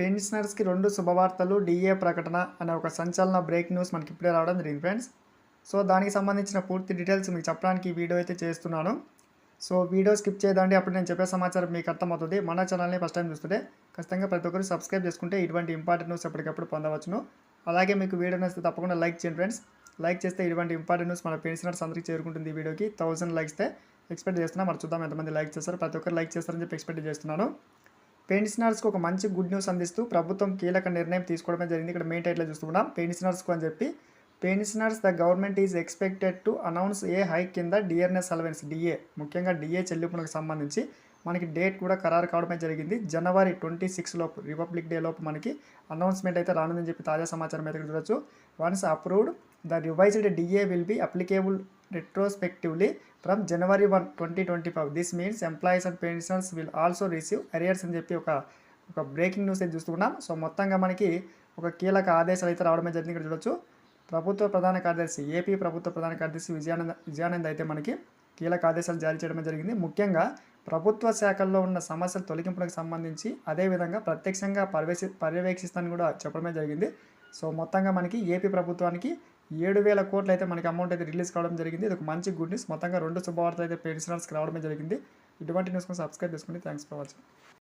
పెన్షనర్స్కి రెండు శుభవార్తలు డిఏ ప్రకటన అనే ఒక సంచలన బ్రేక్ న్యూస్ మనకి ఇప్పుడే రావడం జరిగింది ఫ్రెండ్స్. సో దానికి సంబంధించిన పూర్తి డీటెయిల్స్ మీకు చెప్పడానికి ఈ వీడియో అయితే చేస్తున్నాను. సో వీడియో స్కిప్ చేయదండి. అప్పుడు నేను చెప్పే సమాచారం మీకు అర్థమవుతుంది. మన ఛానల్ని ఫస్ట్ టైం చూస్తుంటే ఖచ్చితంగా ప్రతి ఒక్కరు సబ్స్క్రైబ్ చేసుకుంటే ఇటువంటి ఇంపార్టెంట్ న్యూస్ ఎప్పటికప్పుడు పొందవచ్చును. అలాగే మీకు వీడియో నచ్చితే తప్పకుండా లైక్ చేయండి ఫ్రెండ్స్. లైక్ చేస్తే ఇటువంటి ఇంపార్టెంట్ న్యూస్ మన పెన్షనర్స్ అందరికీ చేరుకుంటుంది ఈ వీడియోకి. థౌసండ్ లైక్స్తే ఎక్స్పెక్ట్ చేస్తున్నా. మరి చూద్దాం ఎంతమంది లైక్ చేస్తారు. ప్రతి ఒక్కరు లైక్ చేస్తారని చెప్పి ఎక్స్పెక్ట్ చేస్తున్నాను. పెన్షనర్స్కి ఒక మంచి గుడ్ న్యూస్ అందిస్తూ ప్రభుత్వం కీలక నిర్ణయం తీసుకోవడమే జరిగింది. ఇక్కడ మెయిన్ టైట్లో చూస్తున్నాం. పెన్షనర్స్కు అని చెప్పి pensioners the government is expected to announce a hike కింద డిఆర్ఎస్ అలవెన్స్ డిఏ. ముఖ్యంగా డిఏ చెల్లింపులకు సంబంధించి మనకి డేట్ కూడా ఖరారు కావడమే జరిగింది. జనవరి ట్వంటీ సిక్స్ లోపు రిపబ్లిక్ డే లోపు మనకి అనౌన్స్మెంట్ అయితే రానుందని చెప్పి తాజా సమాచారం అయితే చూడొచ్చు. Once approved the revised DA will be applicable retrospectively from January one twenty twenty five this means employees and pensions will also receive arrears అని చెప్పి ఒక ఒక బ్రేకింగ్ న్యూస్ అయితే చూస్తున్నాం. సో మొత్తంగా మనకి ఒక కీలక ఆదేశాలు అయితే రావడమే జరిగింది. ఇక్కడ చూడొచ్చు. ప్రభుత్వ ప్రధాన కార్యదర్శి ఏపీ ప్రభుత్వ ప్రధాన కార్యదర్శి విజయానంద విజయానంద్ అయితే మనకి కీలక ఆదేశాలు జారీ చేయడం జరిగింది. ముఖ్యంగా ప్రభుత్వ శాఖల్లో ఉన్న సమస్యల తొలగింపులకు సంబంధించి అదేవిధంగా ప్రత్యక్షంగా పర్యవేక్షి పర్యవేక్షిస్తానని కూడా చెప్పడమే జరిగింది. సో మొత్తంగా మనకి ఏపీ ప్రభుత్వానికి ఏడు వేల కోట్లు అయితే మనకి అమౌంట్ అయితే రిలీజ్ కావడం జరిగింది. ఇది ఒక మంచి గుడ్ న్యూస్ మొత్తంగా రెండు శుభవార్తలు అయితే పెన్షనర్స్కి రావడమే జరిగింది. ఇటువంటి న్యూస్ కోసం సబ్స్క్రైబ్ చేసుకోండి థ్యాంక్స్ ఫర్ వాచింగ్